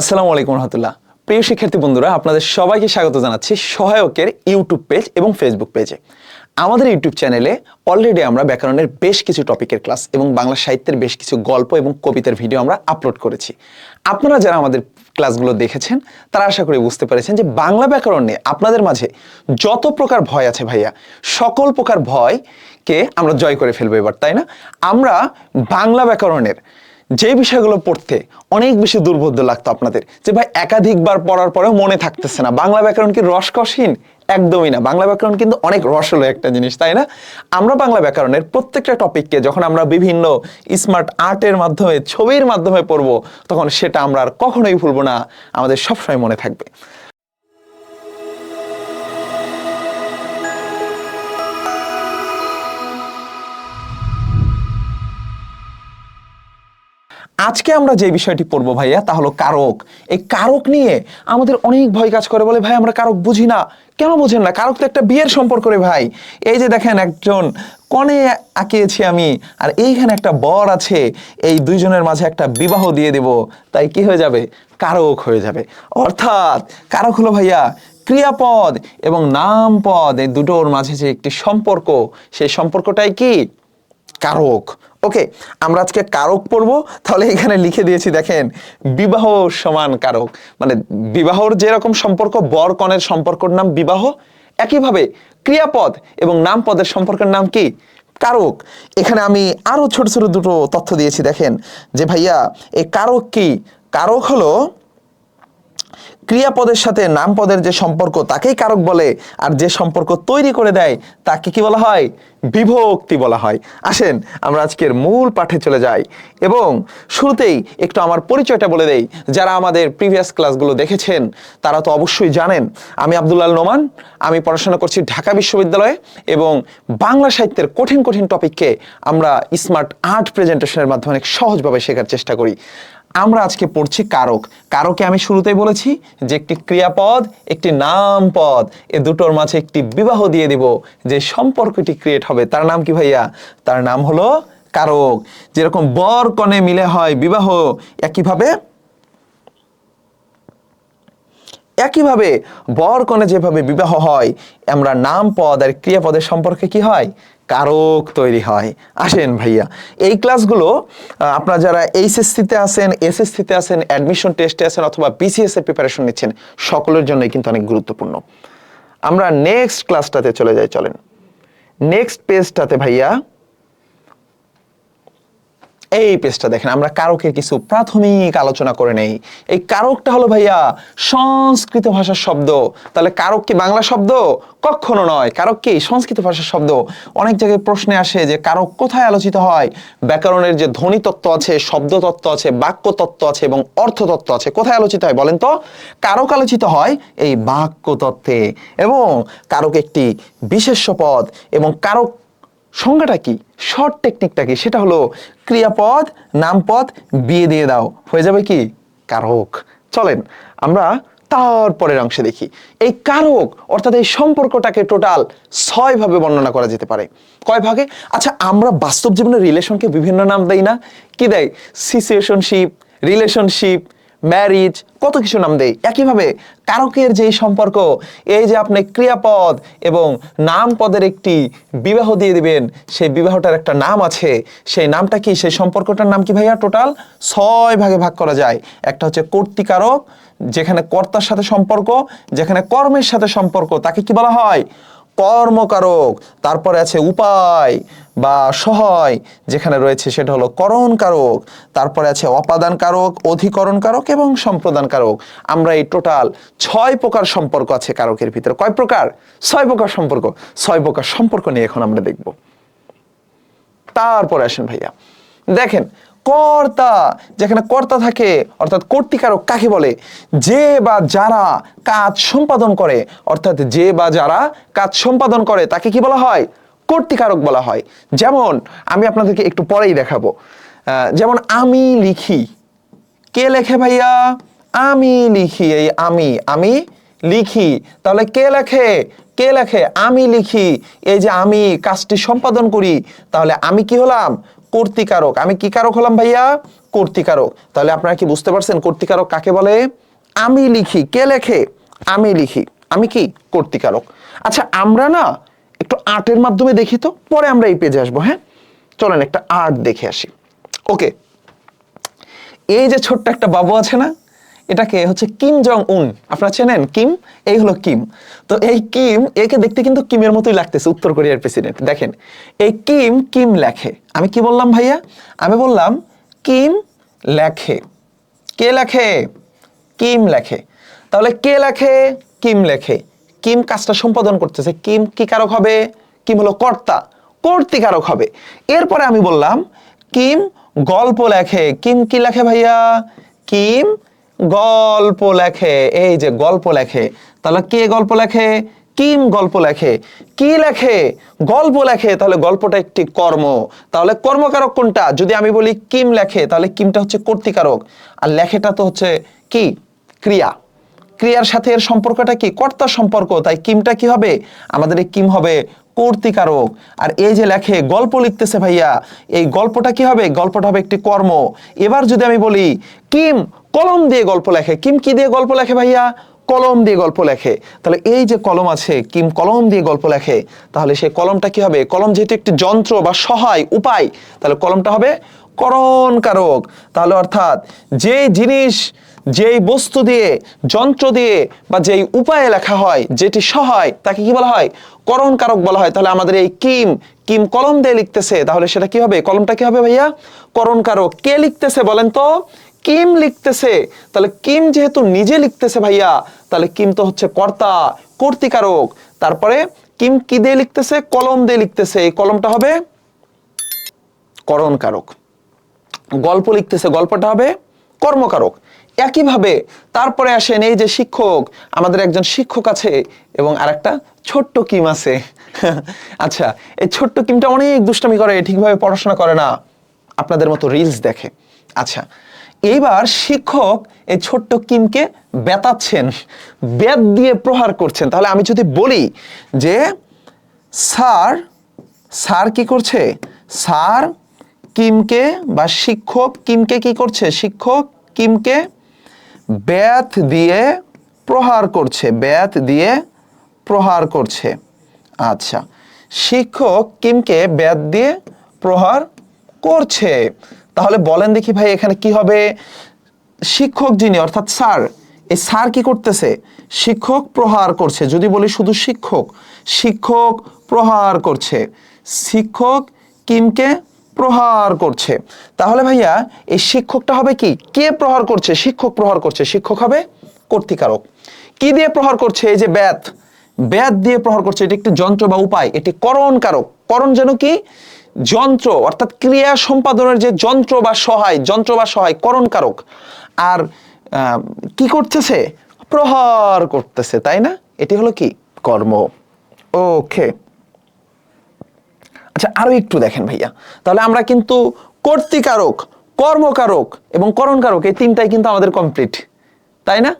আসসালামু আলাইকুম রহমতুল্লাহ। প্রিয় শিক্ষার্থী বন্ধুরা, আপনাদের সবাইকে স্বাগত জানাচ্ছি সহায়কের ইউটিউব পেজ এবং ফেসবুক পেজে। আমাদের ইউটিউব চ্যানেলে অলরেডি আমরা ব্যাকরণের বেশ কিছু টপিকের ক্লাস এবং বাংলা সাহিত্যের বেশ কিছু গল্প এবং কবিতার ভিডিও আমরা আপলোড করেছি। আপনারা যারা আমাদের ক্লাসগুলো দেখেছেন, তারা আশা করি বুঝতে পেরেছেন যে বাংলা ব্যাকরণ নিয়ে আপনাদের মাঝে যত প্রকার ভয় আছে ভাইয়া, সকল প্রকার ভয়কে আমরা জয় করে ফেলব এবার, তাই না? আমরা বাংলা ব্যাকরণের যে বিষয়গুলো পড়তে অনেক বেশি দুর্বোধ্য লাগতো আপনাদের। যে ভাই একাধিকবার পড়ার পরেও মনে থাকতেছে না। বাংলা ব্যাকরণ কি রসকসহীন? একদমই না। বাংলা ব্যাকরণ কিন্তু অনেক রসলো একটা জিনিস, তাই না? আমরা বাংলা ব্যাকরণের প্রত্যেকটা টপিককে যখন আমরা বিভিন্ন স্মার্ট আর্টের মাধ্যমে, ছবির মাধ্যমে পড়ব, তখন সেটা আমরা আর কখনোই ভুলবো না। আমাদের সবসময় মনে থাকবে। আজকে আমরা যে বিষয়টি পড়ব ভাইয়া তা হলো কারক। এই কারক নিয়ে আমাদের অনেক ভয় কাজ করে বলে, ভাই, আমরা কারক বুঝি না। কেন বুঝেন না? কারক তো একটা বিয়ের সম্পর্ক রে ভাই। এই যে দেখেন একজন কনে আঁকিয়েছি আমি, আর এইখানে একটা বর আছে, এই দুইজনের মাঝে একটা বিবাহ দিয়ে দেব, তাই কি হয়ে যাবে? কারক হয়ে যাবে। অর্থাৎ কারক হলো ভাইয়া ক্রিয়াপদ এবং নামপদ, এই দুটোর মাঝে যে একটি সম্পর্ক, সেই সম্পর্কটাই কি? কারক। ওকে আমরা আজকে কারক পড়ব। তাহলে এখানে লিখে দিয়েছি, দেখেন, বিবাহ সমান কারক। মানে বিবাহর যেরকম সম্পর্ক, বর কনের সম্পর্কর নাম বিবাহ, একইভাবে ক্রিয়াপদ এবং নাম পদের সম্পর্কের নাম কি? কারক। এখানে আমি আরও ছোট ছোট দুটো তথ্য দিয়েছি, দেখেন, যে ভাইয়া, এই কারক কি? কারক হলো ক্রিয়াপদের সাথে নামপদের যে সম্পর্ক তাকেই কারক বলে, আর যে সম্পর্ক তৈরি করে দেয় তাকে কি বলা হয়? বিভক্তি বলা হয়। আসেন, আমরা আজকের মূল পাঠে চলে যাই এবং শুরুতেই একটু আমার পরিচয়টা বলে দেই। যারা আমাদের প্রিভিয়াস ক্লাসগুলো দেখেছেন, তারা তো অবশ্যই জানেন, আমি আব্দুল্লাল নোমান, আমি পড়াশোনা করছি ঢাকা বিশ্ববিদ্যালয়ে এবং বাংলা সাহিত্যের কঠিন কঠিন টপিককে আমরা স্মার্ট আর্ট প্রেজেন্টেশনের মাধ্যমে অনেক সহজভাবে শেখার চেষ্টা করি। আমরা আজকে পড়ছি কারক। কারকে আমি শুরুতেই বলেছি যে একটি ক্রিয়াপদ, একটি নাম পদ এ দুটোর মাঝে একটি বিবাহ দিয়ে দিব যে সম্পর্কটি ক্রিয়েট হবে। তার নাম কি ভাইয়া? তার নাম হলো কারক। যেরকম বর কনে মিলে হয় বিবাহ, একইভাবে একইভাবে বর কনে যেভাবে বিবাহ হয়, আমরা নাম, পদ আর ক্রিয়াপদের সম্পর্কে কি হয়? কারক তৈরি হয়। আসেন ভাইয়া, এই ক্লাসগুলো আপনারা যারা এইচএসসিতে আছেন, এসএসসিতে আছেন অ্যাডমিশন টেস্টে আছেন অথবা বিসিএস এর প্রিপারেশন নিচ্ছেন, সকলের জন্যই কিন্তু অনেক গুরুত্বপূর্ণ। আমরা নেক্সট ক্লাসটাতে চলে যাই, চলেন। নেক্সট পেজটাতে ভাইয়া এই পেজটা দেখেন, আমরা কারকের কিছু প্রাথমিক আলোচনা করে নেই। এই কারকটা হলো ভাইয়া সংস্কৃত ভাষার শব্দ। তাহলে কারক কি বাংলা শব্দ? কখনো নয়। কারক কি সংস্কৃত ভাষার শব্দ? অনেক জায়গায় প্রশ্নে আসে যে কারক কোথায় আলোচিত হয়? ব্যাকরণের যে ধ্বনি তত্ত্ব আছে, শব্দ তত্ত্ব আছে, বাক্য তত্ত্ব আছে এবং অর্থ তত্ত্ব আছে, কোথায় আলোচিত হয় বলেন তো? কারক আলোচিত হয় এই বাক্য তত্ত্বে এবং কারক একটি বিশেষ্য পদ এবং কারক সংজ্ঞাটা কি? শর্ট টেকনিকটা কি? সেটা হলো ক্রিয়াপদ, নামপদ, বিয়ে দিয়ে দাও। হয়ে যাবে কি? কারক। চলেন, আমরা তারপরের অংশে দেখি। এই কারক, অর্থাৎ এই সম্পর্কটাকে টোটাল ছয় ভাবে বর্ণনা করা যেতে পারে। কয় ভাগে? আচ্ছা আমরা বাস্তব জীবনের রিলেশনকে বিভিন্ন নাম দেই না। কি দেয়? সিচুয়েশনশিপ রিলেশনশিপ ম্যারিজ কত কিছু নাম দেয়। একইভাবে কারকের যেই সম্পর্ক, এই যে আপনি ক্রিয়াপদ এবং নাম পদের একটি বিবাহ দিয়ে দিবেন, সেই বিবাহটার একটা নাম আছে। সেই নামটা কি? সেই সম্পর্কটার নাম কি ভাইয়া? টোটাল ছয় ভাগে ভাগ করা যায়। একটা হচ্ছে কর্তিকারক, যেখানে কর্তার সাথে সম্পর্ক, যেখানে কর্মের সাথে সম্পর্ক, তাকে কি বলা হয়? কর্মকারক, তারপরে আছে উপায় বা সহায়, যেখানে রয়েছে সেটা হলো করণ কারক তারপরে আছে অপাদান কারক অধিকরণ কারক এবং সম্প্রদান কারক আমরা এই টোটাল ছয় প্রকার সম্পর্ক আছে কারকের ভিতরে। কয় প্রকার? ছয় প্রকার সম্পর্ক। ছয় প্রকার সম্পর্ক নিয়ে এখন আমরা দেখব। তারপরে আসেন ভাইয়া। দেখেন কর্তা, যেখানে কর্তা থাকে, অর্থাৎ কর্তিকারক কাকে বলে? যে বা যারা কাজ সম্পাদন করে, অর্থাৎ যে বা যারা কাজ সম্পাদন করে, তাকে কি বলা হয়? কর্তিকারক বলা হয়। যেমন, আমি আপনাদেরকে একটু পরেই দেখাবো। যেমন, আমি লিখি। কে লেখে ভাইয়া? আমি লিখি, এই আমি আমি লিখি। তাহলে কে লেখে? কে লেখে? আমি লিখি। এই যে আমি কাজটি সম্পাদন করি, তাহলে আমি কি হলাম? কর্তিকারক। আমি কি কারক হলাম ভাইয়া? কর্তিকারক। তাহলে আপনারা কি বুঝতে পারছেন কর্তিকারক কাকে বলে? আমি লিখি। কে লেখে? আমি লিখি। আমি কি? কর্তিকারক। আচ্ছা আমরা না একটু আর্টের মাধ্যমে দেখি তো, পরে আমরা এই পেজে আসব হ্যাঁ? চলেন একটা আর্ট দেখে আসি। ওকে। এই যে ছোট্ট একটা বাবু আছে না এটাকে হচ্ছে কিম জং উন আপনারা চেনেন কিম এই হলো কিম তো এই কিম একে দেখতে কিন্তু কিমের মতোই লাগতেছে, উত্তর কোরিয়ার প্রেসিডেন্ট দেখেন, এই কিম কিম লেখে। আমি কি বললাম ভাইয়া? আমি বললাম কিম লেখে। কে লেখে? কিম লেখে। তাহলে কে লেখে? কিম লেখে। কিম কাজটা সম্পাদন করতেছে। কিম কি কারক হবে? কিম হলো কর্তা। কর্তিকারক হবে। এরপরে আমি বললাম কিম গল্প লেখে। কিম কি লেখে ভাইয়া? কিম গল্প লেখে, এই যে গল্প লেখে, তাহলে কে গল্প লেখে? কিম গল্প লেখে। কি লেখে? গল্প লেখে, তাহলে গল্পটা একটি কর্ম। তাহলে কর্মকারক কোনটা? যদি আমি বলি কিম লেখে, তাহলে কিমটা হচ্ছে কর্তিকারক। আর লেখেটা তো হচ্ছে কি? ক্রিয়া। ক্রিয়ার সাথে এর সম্পর্কটা কি? কর্তার সম্পর্ক। তাই কিমটা কি হবে? আমাদের এই কিম হবে কর্তিকারক। আর এই যে লেখে, গল্প লিখতেছে ভাইয়া, এই গল্পটা কি হবে? গল্পটা হবে একটি কর্ম। এবার যদি আমি বলি কিম কলম দিয়ে গল্প লেখে, কিম কি দিয়ে গল্প লেখে ভাইয়া? কলম দিয়ে গল্প লেখে। তাহলে এই যে কলম আছে, কিম কলম দিয়ে গল্প লেখে, তাহলে সেই কলমটা কি হবে? কলম যেহেতু একটি যন্ত্র বা সহায়, উপায়, তাহলে কলমটা হবে করণ কারক। তাহলে অর্থাৎ যে জিনিস, যেই বস্তু দিয়ে, যন্ত্র দিয়ে বা যেই উপায়ে লেখা হয়, যেটি সহায়, তাকে কি বলা হয়? করণ কারক বলা হয়। তাহলে আমাদের এই কিম কিম কলম দিয়ে লিখতেছে, তাহলে সেটা কি হবে? কলমটা কি হবে ভাইয়া? করণ কারক। কে লিখতেছে বলেন তো? কিম লিখতেছে, তাহলে কিম যেহেতু নিজে লিখতেছে ভাইয়া, তাহলে কিম তো হচ্ছে কর্তা, কর্তিকারক। তারপরে কিম কি দিয়ে লিখতেছে? কলম দিয়ে লিখতেছে। এই কলমটা হবে করণ কারক গল্প লিখতেছে, গল্পটা হবে কর্মকারক। একইভাবে তারপরে আসেন এই যে শিক্ষক, আমাদের একজন শিক্ষক আছে এবং আরেকটা ছোট্ট কিম আছে। আচ্ছা এই ছোট্ট কিমটা অনেক দুষ্টামি করে, ঠিকভাবে পড়াশোনা করে না। আপনাদের মতো রিলস দেখে। আচ্ছা এইবার শিক্ষক এই ছোট্ট কিমকে বেতাচ্ছেন, বেত দিয়ে প্রহার করছেন। তাহলে আমি যদি বলি যে, স্যার স্যার কি করছে? স্যার, কিমকে বা শিক্ষক কিমকে কি করছে? শিক্ষক কিমকে ব্যাথ দিয়ে প্রহার করছে ব্যাথ দিয়ে প্রহার করছে। আচ্ছা শিক্ষক কিমকে ব্যাথ দিয়ে প্রহার করছে। তাহলে বলেন দেখি ভাই, এখানে কি হবে? শিক্ষক যিনি, অর্থাৎ স্যার, এই স্যার কি করতেছে? শিক্ষক প্রহার করছে। যদি বলি শুধু শিক্ষক শিক্ষক প্রহার করছে। শিক্ষক কিমকে প্রহার করছে? তাহলে ভাইয়া, এই শিক্ষকটা হবে কি? কে প্রহার করছে? শিক্ষক প্রহার করছে। শিক্ষক হবে কর্তিকারক। কি দিয়ে প্রহার করছে? এই যে ব্যাথ। ব্যাথ দিয়ে প্রহার করছে। এটি একটি যন্ত্র বা উপায়। এটি করণ কারক করণ যেন কি? যন্ত্র, অর্থাৎ ক্রিয়া সম্পাদনের যে যন্ত্র বা সহায়, যন্ত্র বা সহায় করণ কারক আর কি করতেছে? প্রহার করতেছে, তাই না? এটি হলো কি? কর্ম। ওকে। আচ্ছা আরও একটু দেখেন ভাইয়া। তাহলে আমরা কিন্তু কর্তিকারক, কর্মকারক এবং করণকারক, এই তিনটাই কিন্তু আমাদের কমপ্লিট তাই না?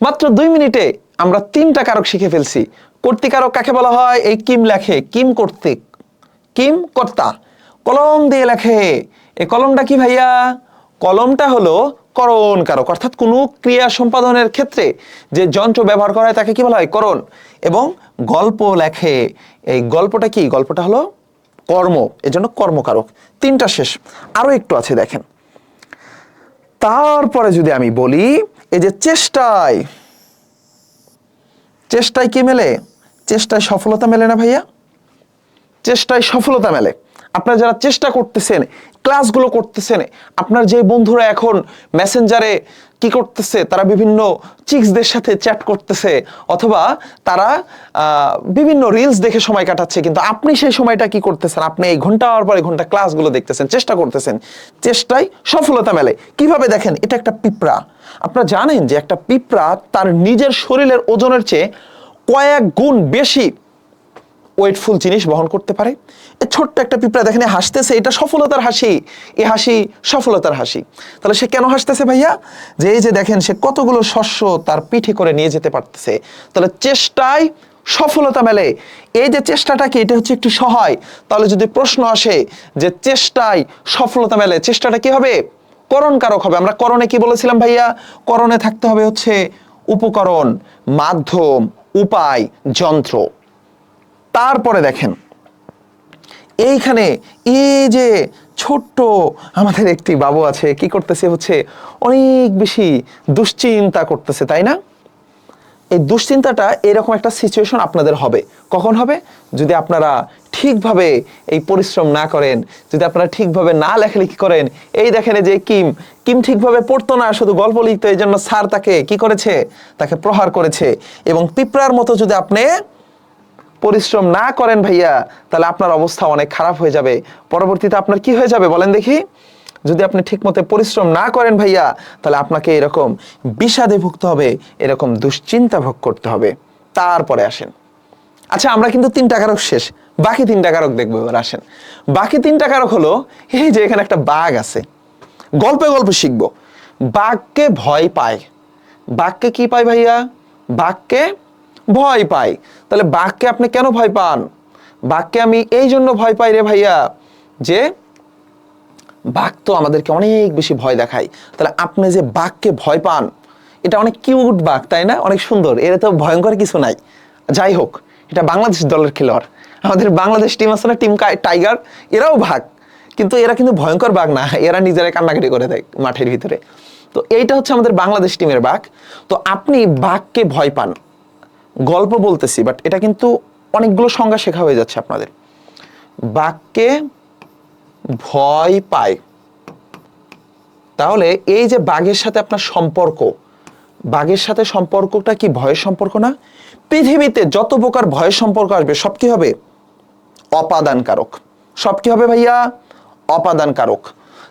মাত্র দুই মিনিটে আমরা তিনটা কারক শিখে ফেলছি। কর্তিকারক কাকে বলা হয়? এই কিম লেখে, কিম কর্তৃক, কিম কর্তা। কলম দিয়ে লেখে। এই কলমটা কি ভাইয়া? কলমটা হলো করণ কারক। অর্থাৎ কোনো ক্রিয়া সম্পাদনের ক্ষেত্রে যে যন্ত্র ব্যবহার করা হয় তাকে কি বলা হয়? করণ। এবং গল্প লেখে। এই গল্পটা কি? গল্পটা হলো কর্ম। এজন্য কর্মকারক। তিনটা শেষ। আরও একটু আছে, দেখেন। তারপরে যদি আমি বলি, এই যে চেষ্টায়। চেষ্টায় কি মেলে? চেষ্টায় সফলতা মেলে না ভাইয়া? চেষ্টায় সফলতা মেলে। আপনারা যারা চেষ্টা করতেছেন, ক্লাসগুলো করতেছেন, আপনার যে বন্ধুরা এখন মেসেঞ্জারে কি করতেছে, তারা বিভিন্ন চিক্সদের সাথে চ্যাট করতেছে, অথবা তারা বিভিন্ন রিলস দেখে সময় কাটাচ্ছে, কিন্তু আপনি সেই সময়টা কি করতেছেন? আপনি এই ঘণ্টার পরে ঘণ্টা ক্লাসগুলো দেখতেছেন, চেষ্টা করতেছেন। চেষ্টায় সফলতা মেলে। কীভাবে দেখেন? এটা একটা পিঁপড়া। আপনারা জানেন যে একটা পিঁপড়া তার নিজের শরীরের ওজনের চেয়ে কয়েক গুণ বেশি ওয়েটফুল জিনিস বহন করতে পারে। ছোট্ট একটা পিঁপড়া দেখেন হাসতেছে, এটা সফলতার হাসি। এ হাসি সফলতার হাসি। তাহলে সে কেন হাসতেছে ভাইয়া? যে এই যে দেখেন, সে কতগুলো শস্য তার পিঠে করে নিয়ে যেতে পারতেছে। তাহলে চেষ্টায় সফলতা মেলে। এই যে চেষ্টাটা কি, এটা হচ্ছে একটু সহায়। তাহলে যদি প্রশ্ন আসে যে চেষ্টায় সফলতা মেলে, চেষ্টাটা কি হবে? করণ কারক হবে। আমরা করণে কি বলেছিলাম ভাইয়া? করণে থাকতে হবে হচ্ছে উপকরণ, মাধ্যম, উপায়, যন্ত্র। তারপরে দেখেন, এইখানে এই যে ছোট্ট আমাদের একটি বাবু আছে, কি করতেছে হচ্ছে, অনেক বেশি দুশ্চিন্তা করতেছে, তাই না? এই দুশ্চিন্তাটা এরকম একটা সিচুয়েশন আপনাদের হবে। কখন হবে? যদি আপনারা ঠিকভাবে এই পরিশ্রম না করেন, যদি আপনারা ঠিকভাবে না লেখালেখি করেন, এই দেখেন যে কিম কিম ঠিকভাবে পড়তো না, শুধু গল্প লিখতো এই জন্য স্যার তাকে কি করেছে? তাকে প্রহার করেছে। এবং পিঁপড়ার মতো যদি আপনি পরিশ্রম না করেন ভাইয়া, তাহলে আপনার অবস্থা অনেক খারাপ হয়ে যাবে। পরবর্তীতে আপনার কি হয়ে যাবে বলেন দেখি। যদি আপনি ঠিকমতো পরিশ্রম না করেন ভাইয়া, তাহলে আপনাকে এরকম বিষাদে ভুগতে হবে, এরকম দুশ্চিন্তা ভোগ করতে হবে। তারপরে আসেন। আচ্ছা আমরা কিন্তু তিনটা কারক শেষ, বাকি তিনটা কারক দেখব এবার, আসেন। বাকি তিনটা কারক হলো, এই যে এখানে একটা বাঘ আছে। গল্পে গল্পে শিখব। বাঘকে ভয় পায়। বাঘকে কি পায় ভাইয়া? বাঘকে ভয় পাই। তাহলে বাঘকে আপনি কেন ভয় পান? বাঘকে আমি এই জন্য ভয় পাই রে ভাইয়া যে বাঘ তো আমাদেরকে অনেক বেশি ভয় দেখায়। তাহলে আপনি যে বাঘকে ভয় পান, এটা অনেক কিউট বাঘ, তাই না? অনেক সুন্দর। এর তো ভয়ঙ্কর কিছু নাই। যাই হোক, এটা বাংলাদেশ দলের খেলোয়াড়। আমাদের বাংলাদেশ টিম আছে না টিম টাইগার এরাও ভাগ কিন্তু এরা কিন্তু ভয়ঙ্কর বাঘ না, এরা নিজেরাই কান্নাকাটি করে দেয় মাঠের ভিতরে। তো এইটা হচ্ছে আমাদের বাংলাদেশ টিমের বাঘ। তো আপনি বাঘকে ভয় পান। গল্প বলতেছি বাট এটা কিন্তু অনেকগুলো সংজ্ঞা শেখা হয়ে যাচ্ছে আপনাদের। বাঘকে ভয় পায়। তাহলে এই যে বাঘের সাথে আপনার সম্পর্ক, বাঘের সাথে সম্পর্কটা কি ভয়ের সম্পর্ক না? পৃথিবীতে যত প্রকার ভয়ের সম্পর্ক আসবে, সব কি হবে? অপাদানকারক। সব কি হবে ভাইয়া? অপাদান কারক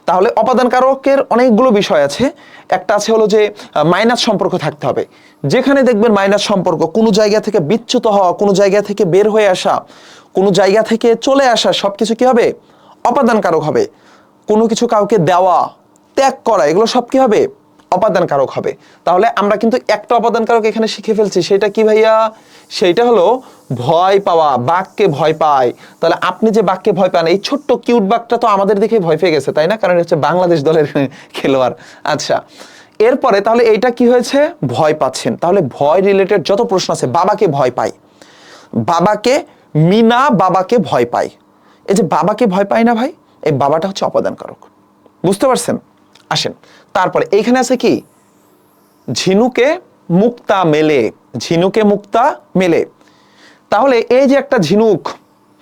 তাহলে অপাদান কারকের অনেকগুলো বিষয় আছে। একটা আছে হলো যে মাইনাস সম্পর্ক থাকতে হবে। যেখানে দেখবেন মাইনাস সম্পর্ক, কোনো জায়গা থেকে বিচ্যুত হওয়া, কোনো জায়গা থেকে বের হয়ে আসা, কোনো জায়গা থেকে চলে আসা সব কিছু কী হবে? অপাদান কারক হবে। কোনো কিছু কাউকে দেওয়া, ত্যাগ করা, এগুলো সব কী হবে? অপাদান কারক হবে। তাহলে আমরা কিন্তু একটা অপাদান কারক এখানে শিখে ফেলছি, সেটা কি ভাইয়া? সেইটা হলো ভয় পাওয়া বাঘকে ভয় পায়। তাহলে আপনি যে বাঘকে ভয় পান, এই ছোট্ট কিউট বাঘটা তো আমাদের দেখে ভয় পেয়ে গেছে, তাই না? কারণ হচ্ছে বাংলাদেশ দলের খেলোয়াড়। আচ্ছা এরপরে তাহলে এইটা কি হয়েছে? ভয় পাচ্ছেন। তাহলে ভয় রিলেটেড যত প্রশ্ন আছে, বাবাকে ভয় পায়। বাবাকে মিনা বাবাকে ভয় পায়। এই যে বাবাকে ভয় পায় না ভাই? এই বাবাটা হচ্ছে অপাদান কারক বুঝতে পারছেন? আসেন। তারপরে এইখানে আছে কি? ঝিনুকে মুক্তা মেলে, ঝিনুকে মুক্তা মেলে। তাহলে এই যে একটা ঝিনুক,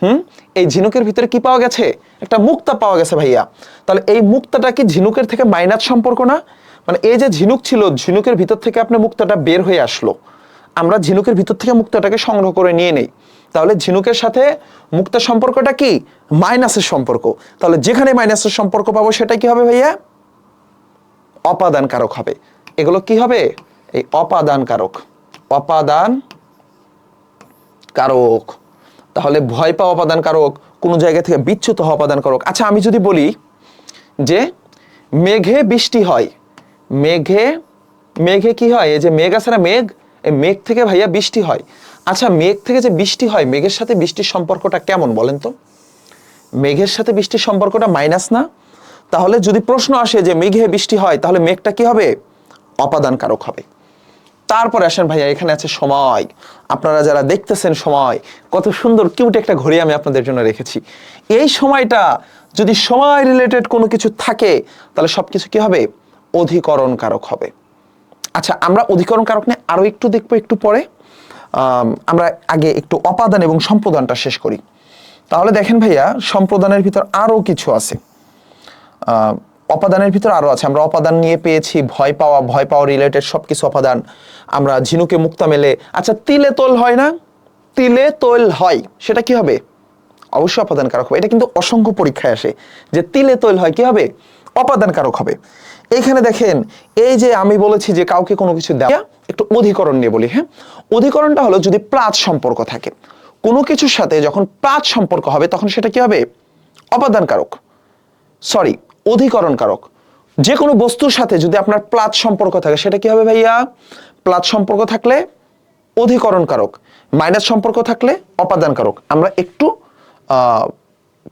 হুম? এই ঝিনুকের ভিতরে কি পাওয়া গেছে? একটা মুক্তা পাওয়া গেছে ভাইয়া। তাহলে এই মুক্তাটা কি ঝিনুকের থেকে মাইনাস সম্পর্ক না? মানে এই যে ঝিনুক ছিল, ঝিনুকের ভিতর থেকে আপনার মুক্তাটা বের হয়ে আসলো। আমরা ঝিনুকের ভিতর থেকে মুক্তাটাকে সংগ্রহ করে নিয়ে নেই। তাহলে ঝিনুকের সাথে মুক্তা সম্পর্কটা কি? মাইনাসের সম্পর্ক। তাহলে যেখানে মাইনাসের সম্পর্ক পাবো সেটা কি হবে ভাইয়া? অপাদান কারক হবে। এগুলো কি হবে? এই অপাদান কারক অপাদান কারক তাহলে ভয় পাওয়া অপাদান কারক কোনো জায়গা থেকে বিচ্যুত হওয়া অপাদান কারক আচ্ছা আমি যদি বলি যে মেঘে বৃষ্টি হয়, মেঘে মেঘে কি হয়? এই যে মেঘ আছে না মেঘ? এই মেঘ থেকে ভাইয়া বৃষ্টি হয়। আচ্ছা মেঘ থেকে যে বৃষ্টি হয়, মেঘের সাথে বৃষ্টির সম্পর্কটা কেমন বলেন তো? মেঘের সাথে বৃষ্টির সম্পর্কটা মাইনাস না? তাহলে যদি প্রশ্ন আসে যে মেঘে বৃষ্টি হয় তাহলে মেঘটা কি হবে? অপাদান কারক হবে। তারপরে আসেন ভাইয়া এখানে আছে সময়। আপনারা যারা দেখতেছেন সময় কত সুন্দর কিউট একটা ঘড়ি আমি আপনাদের জন্য রেখেছি। এই সময়টা যদি সময় রিলেটেড কোনো কিছু থাকে তাহলে সব কিছু কি হবে? অধিকরণ কারক হবে। আচ্ছা আমরা অধিকরণ কারক নিয়ে আরও একটু দেখব একটু পরে। আম, আমরা আগে একটু অপাদান এবং সম্প্রদানটা শেষ করি। তাহলে দেখেন ভাইয়া সম্প্রদানের ভিতর আরও কিছু আছে। অপাদানের ভিতর আরও আছে। আমরা অপাদান নিয়ে পেয়েছি, ভয় পাওয়া ভয় পাওয়া রিলেটেড সবকিছু অপাদান। আমরা ঝিনুকে মুক্তা মেলে। আচ্ছা তিলে তোল হয় না? তিলে তোল হয়। সেটা কি হবে? অবশ্যই অপাদান কারক হবে। এটা কিন্তু অসংখ্য পরীক্ষায় আসে যে তিলে তৈল হয় কি হবে? অপাদান কারক হবে। এইখানে দেখেন, এই যে আমি বলেছি যে কাউকে কোনো কিছু দেওয়া একটু অধিকরণ নিয়ে বলি হ্যাঁ? অধিকরণটা হলো যদি প্লাস সম্পর্ক থাকে। কোনো কিছুর সাথে যখন প্লাস সম্পর্ক হবে, তখন সেটা কি হবে? অপাদান কারক। সরি অধিকরণ কারক যে কোনো বস্তুর সাথে যদি আপনার প্লাত সম্পর্ক থাকে, সেটা কি হবে ভাইয়া? প্লাত সম্পর্ক থাকলে অধিকরণ কারক মাইনাস সম্পর্ক থাকলে অপাদান কারক আমরা একটু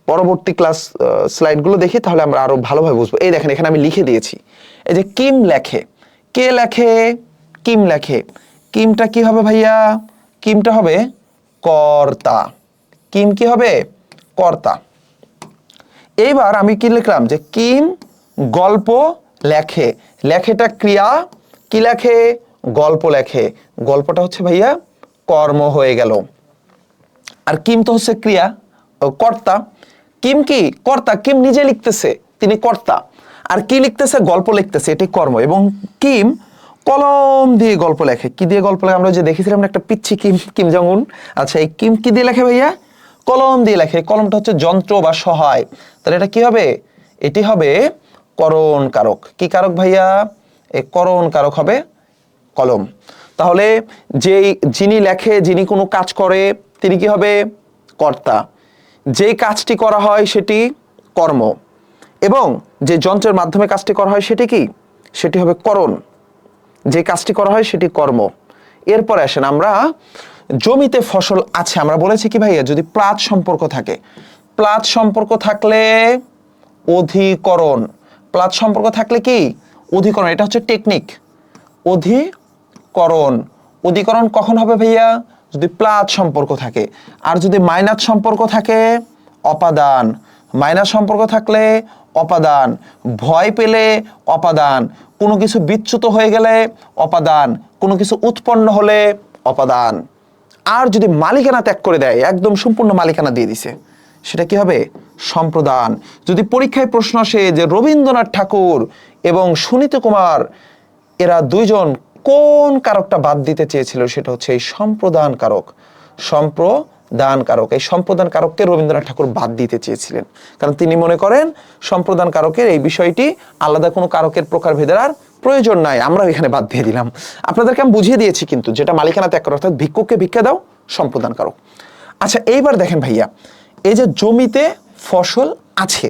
পরবর্তী ক্লাস স্লাইডগুলো দেখি, তাহলে আমরা আরও ভালোভাবে বুঝব। এই দেখেন, এখানে আমি লিখে দিয়েছি। এই যে কিম লেখে। কে লেখে? কিম লেখে। কিমটা কি হবে ভাইয়া? কিমটা হবে কর্তা। কিম কি হবে? কর্তা। এইবার আমি কি লিখলাম যে কিম গল্প লেখে। লেখেটা ক্রিয়া, কি লেখে? গল্প লেখে। গল্পটা হচ্ছে ভাইয়া কর্ম হয়ে গেল। আর কিম তো হচ্ছে ক্রিয়া কর্তা। কিম কি? কর্তা। কিম নিজে লিখতেছে, তিনি কর্তা। আর কি লিখতেছে? গল্প লিখতেছে, এটি কর্ম। এবং কিম কলম দিয়ে গল্প লেখে। কি দিয়ে গল্প লেখে? আমরা যে দেখেছিলাম একটা পিচ্ছি কিম কিম জঙ্গুন? আচ্ছা এই কিম কি দিয়ে লেখে ভাইয়া? কলম দিয়ে লেখে। কলমটা হচ্ছে যন্ত্র বা সহায়। তাহলে এটা কি হবে? এটি হবে করণ কারক। কি কারক ভাইয়া? এই করণ কারক হবে কলম। তাহলে যেই যিনি লেখে, যিনি কোনো কাজ করে, তিনি কি হবে? কর্তা। যেই কাজটি করা হয় সেটি কর্ম। এবং যে যন্ত্রের মাধ্যমে কাজটি করা হয় সেটি কি? সেটি হবে করণ। যে কাজটি করা হয় সেটি কর্ম। এরপরে আসেন আমরা জমিতে ফসল আছে। আমরা বলেছি কি ভাইয়া, যদি প্লাত সম্পর্ক থাকে, প্লাত সম্পর্ক থাকলে অধিকরণ। প্লাত সম্পর্ক থাকলে কি? অধিকরণ, এটা হচ্ছে টেকনিক অধিকরণ। অধিকরণ কখন হবে ভাইয়া? যদি প্লাত সম্পর্ক থাকে। আর যদি মাইনাস সম্পর্ক থাকে, অপাদান। মাইনাস সম্পর্ক থাকলে অপাদান। ভয় পেলে অপাদান। কোনো কিছু বিচ্যুত হয়ে গেলে অপাদান। কোনো কিছু উৎপন্ন হলে অপাদান। আর যদি মালিকানা ত্যাগ করে দেয়, একদম সম্পূর্ণ মালিকানা দিয়ে দিছে, সেটা কি হবে? সম্প্রদান। যদি পরীক্ষায় প্রশ্ন আসে যে রবীন্দ্রনাথ ঠাকুর এবং সুনীত কুমার, এরা দুইজন কোন কারকটা বাদ দিতে চেয়েছিল, সেটা হচ্ছে এই সম্প্রদান কারক। সম্প্রদান কারক এই সম্প্রদান কারককে রবীন্দ্রনাথ ঠাকুর বাদ দিতে চেয়েছিলেন। কারণ তিনি মনে করেন সম্প্রদান কারকের এই বিষয়টি আলাদা কোনো কারকের প্রকারভেদের আর প্রয়োজন নাই আমরা এখানে বাদ দিয়ে দিলাম। আপনাদেরকে আমি বুঝিয়ে দিয়েছি কিন্তু, যেটা মালিকানা ত্যাগ করা, অর্থাৎ ভিক্ষুককে ভিক্ষা দাও সম্প্রদান কারক আচ্ছা এইবার দেখেন ভাইয়া, এই যে জমিতে ফসল আছে,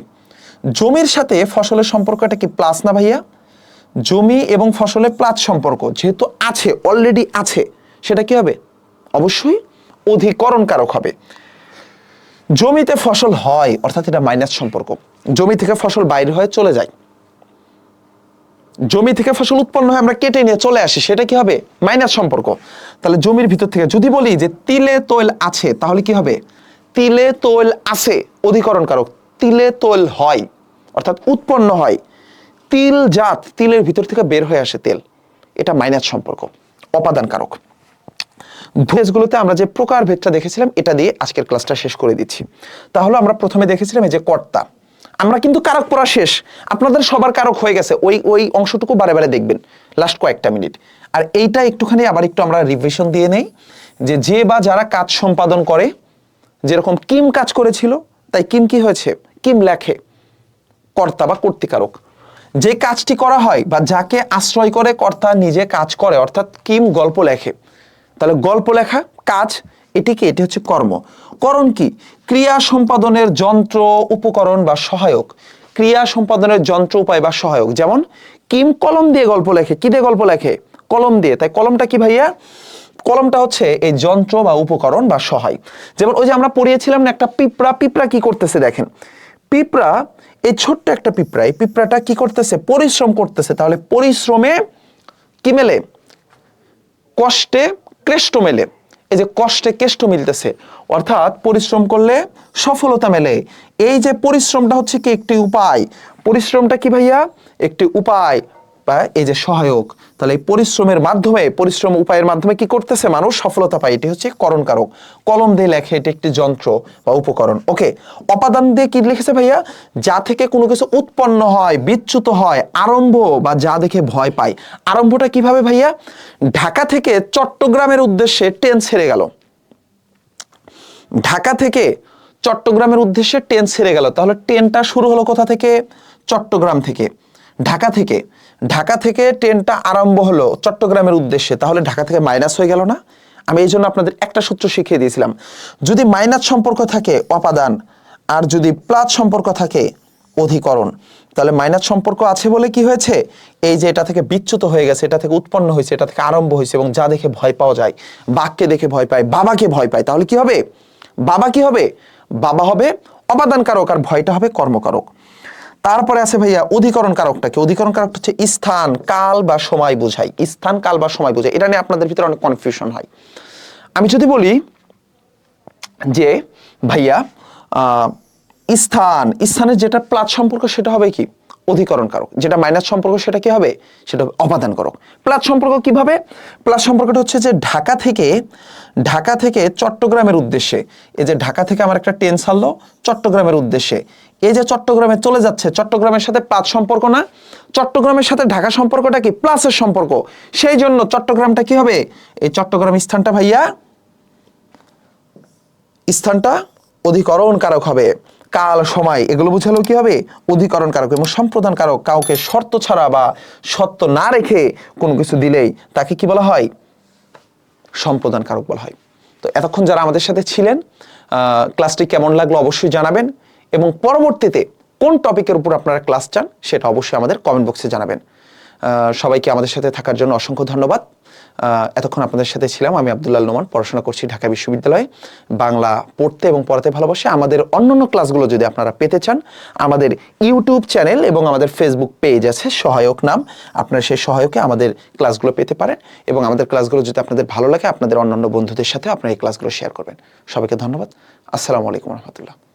জমির সাথে ফসলের সম্পর্কটা কি প্লাস না ভাইয়া? জমি এবং ফসলের প্লাস সম্পর্ক যেহেতু আছে অলরেডি আছে, সেটা কি হবে? অবশ্যই অধিকরণ কারক হবে। জমিতে ফসল হয়, অর্থাৎ এটা মাইনাস সম্পর্ক। জমি থেকে ফসল বাইরে হয়ে চলে যায়। জমি থেকে ফসল উৎপন্ন হয়, আমরা কেটে নিয়ে চলে আসি, সেটা কি হবে? মাইনাস সম্পর্ক। তাহলে জমির ভিতর থেকে যদি বলি যে তিলে তৈল আছে, তাহলে কি হবে? তিলে তৈল আছে অধিকরণ কারক তিলে তৈল হয়, অর্থাৎ উৎপন্ন হয়। তিল জাত, তিলের ভিতর থেকে বের হয়ে আসে তেল। এটা মাইনাস সম্পর্ক অপাদান কারক ভেজগুলোতে আমরা যে প্রকার ভেদটা দেখেছিলাম, এটা দিয়ে আজকের ক্লাসটা শেষ করে দিচ্ছি। তাহলে আমরা প্রথমে দেখেছিলাম এই যে কর্তা। আমরা কিন্তু কারক পড়া শেষ। আপনাদের সবার কারক হয়ে গেছে। ওই ওই অংশটুকু বারে বারে দেখবেন লাস্ট কয়েকটা মিনিট আর এইটা একটুখানি আবার একটু আমরা রিভিশন দিয়ে নেই, যে যে বা যারা কাজ সম্পাদন করে, যেরকম কিম কাজ করেছিল, তাই কিম কি হয়েছে? কিম লেখে, কর্তা বা কর্তিকারক। যে কাজটি করা হয় বা যাকে আশ্রয় করে কর্তা নিজে কাজ করে, অর্থাৎ কিম গল্প লেখে তাহলে গল্প লেখা, কাজ এটিকে এটি হচ্ছে কর্ম। করণ কি? ক্রিয়া সম্পাদনের যন্ত্র, উপকরণ বা সহায়ক। ক্রিয়া সম্পাদনের যন্ত্র, উপায় বা সহায়ক। যেমন, কিম কলম দিয়ে গল্প লেখে। কি দিয়ে গল্প লেখে? কলম দিয়ে। তাই কলমটা কি ভাইয়া? কলমটা হচ্ছে এই যন্ত্র বা উপকরণ বা সহায় যেমন, ওই যে আমরা পড়িয়েছিলাম না একটা পিঁপড়া পিঁপড়া কি করতেছে দেখেন? পিঁপড়া, এই ছোট্ট একটা পিঁপড়া, এই পিঁপড়াটা কি করতেছে? পরিশ্রম করতেছে। তাহলে পরিশ্রমে কি মেলে? কষ্টে ক্লেষ্ট মেলে। এই যে কষ্টে কেষ্ট মিলতেছে, অর্থাৎ পরিশ্রম করলে সফলতা মেলে। এই যে পরিশ্রমটা হচ্ছে কি একটি উপায়? পরিশ্রমটা কি ভাইয়া? একটি উপায়। বা এই যে সহায়ক, তাহলে এই পরিশ্রমের মাধ্যমে, পরিশ্রম উপায়ের মাধ্যমে কি করতেছে মানুষ? সফলতা পায়, এটি হচ্ছে করণ কারক কলম দিয়ে লেখে, এটি একটি যন্ত্র বা উপকরণ। ওকে, অপাদান দিয়ে কি লিখেছে ভাইয়া? যা থেকে কোনো কিছু উৎপন্ন হয়, বিচ্যুত হয়, আরম্ভ বা যা দেখে ভয় পায়। আরম্ভটা কীভাবে ভাইয়া? ঢাকা থেকে চট্টগ্রামের উদ্দেশ্যে ট্রেন ছেড়ে গেল। ঢাকা থেকে চট্টগ্রামের উদ্দেশ্যে ট্রেন ছেড়ে গেল। তাহলে ট্রেনটা শুরু হলো কোথা থেকে? চট্টগ্রাম থেকে। ঢাকা থেকে ঢাকা থেকে ট্রেনটা আরম্ভ হলো চট্টগ্রামের উদ্দেশ্যে। তাহলে ঢাকা থেকে মাইনাস হয়ে গেল না? আমি এই জন্য আপনাদের একটা সূত্র শিখিয়ে দিয়েছিলাম। যদি মাইনাস সম্পর্ক থাকে, অপাদান, আর যদি প্লাস সম্পর্ক থাকে, অধিকরণ। তাহলে মাইনাস সম্পর্ক আছে বলে কি হয়েছে? এই যে এটা থেকে বিচ্যুত হয়ে গেছে, এটা থেকে উৎপন্ন হয়েছে, এটা থেকে আরম্ভ হয়েছে, এবং যা দেখে ভয় পাওয়া যায়, বাঘকে দেখে ভয় পায়, বাবাকে ভয় পায়, তাহলে কি হবে? বাবা কি হবে? বাবা হবে অপাদান কারক আর ভয়টা হবে কর্মকারক। তারপরে আছে ভাইয়া অধিকরণ কারকটাকে। অধিকরণ কারকটা হচ্ছে স্থান, কাল বা সময় বোঝায়। স্থান, কাল বা সময় বোঝায়। এটা নিয়ে আপনাদের ভিতরে অনেক কনফিউশন হয়। আমি যদি বলি যে ভাইয়া স্থান, স্থানের যেটা প্লাস সম্পর্ক সেটা হবে কি? অধিকরণ কারক। যেটা মাইনাস সম্পর্ক সেটা কি হবে? সেটা অপাদান কারক। প্লাস সম্পর্ক কীভাবে? প্লাস সম্পর্কটা হচ্ছে যে ঢাকা থেকে ঢাকা থেকে চট্টগ্রামের উদ্দেশ্যে। এই যে ঢাকা থেকে আমার একটা ট্রেন ছাড়লো, চট্টগ্রামের উদ্দেশ্যে। এই যে চট্টগ্রামে চলে যাচ্ছে, চট্টগ্রামের সাথে প্লাস সম্পর্ক না, চট্টগ্রামের সাথে ঢাকা সম্পর্কটা কি প্লাসের সম্পর্ক? সেই জন্য চট্টগ্রামটা কি হবে? এই চট্টগ্রাম স্থানটা ভাইয়া, স্থানটা অধিকরণ কারক হবে। কাল, সময়, এগুলো বুঝালেও কি হবে? অধিকরণ কারক এবং সম্প্রদান কারক কাউকে শর্ত ছাড়া বা সত্য না রেখে কোনো কিছু দিলেই তাকে কি বলা হয়? সম্প্রদান কারক বলা হয়। তো এতক্ষণ যারা আমাদের সাথে ছিলেন ক্লাসটি কেমন লাগল অবশ্যই জানাবেন। এবং পরবর্তীতে কোন টপিকের উপর আপনারা ক্লাস চান সেটা অবশ্যই আমাদের কমেন্ট বক্সে জানাবেন। সবাইকে আমাদের সাথে থাকার জন্য অসংখ্য ধন্যবাদ। এতক্ষণ আপনাদের সাথে ছিলাম, আমি আবদুল্লাহ নোমান, পড়াশোনা করছি ঢাকা বিশ্ববিদ্যালয়ে। বাংলা পড়তে এবং পড়াতে ভালোবাসে। আমাদের অন্যান্য ক্লাসগুলো যদি আপনারা পেতে চান, আমাদের ইউটিউব চ্যানেল এবং আমাদের ফেসবুক পেজ আছে, সহায়ক নাম। আপনারা সেই সহায়কে আমাদের ক্লাসগুলো পেতে পারেন এবং আমাদের ক্লাসগুলো যদি আপনাদের ভালো লাগে, আপনাদের অন্যান্য বন্ধুদের সাথে আপনারা এই ক্লাসগুলো শেয়ার করবেন। সবাইকে ধন্যবাদ। আসসালামু আলাইকুম রহমতুল্লাহ।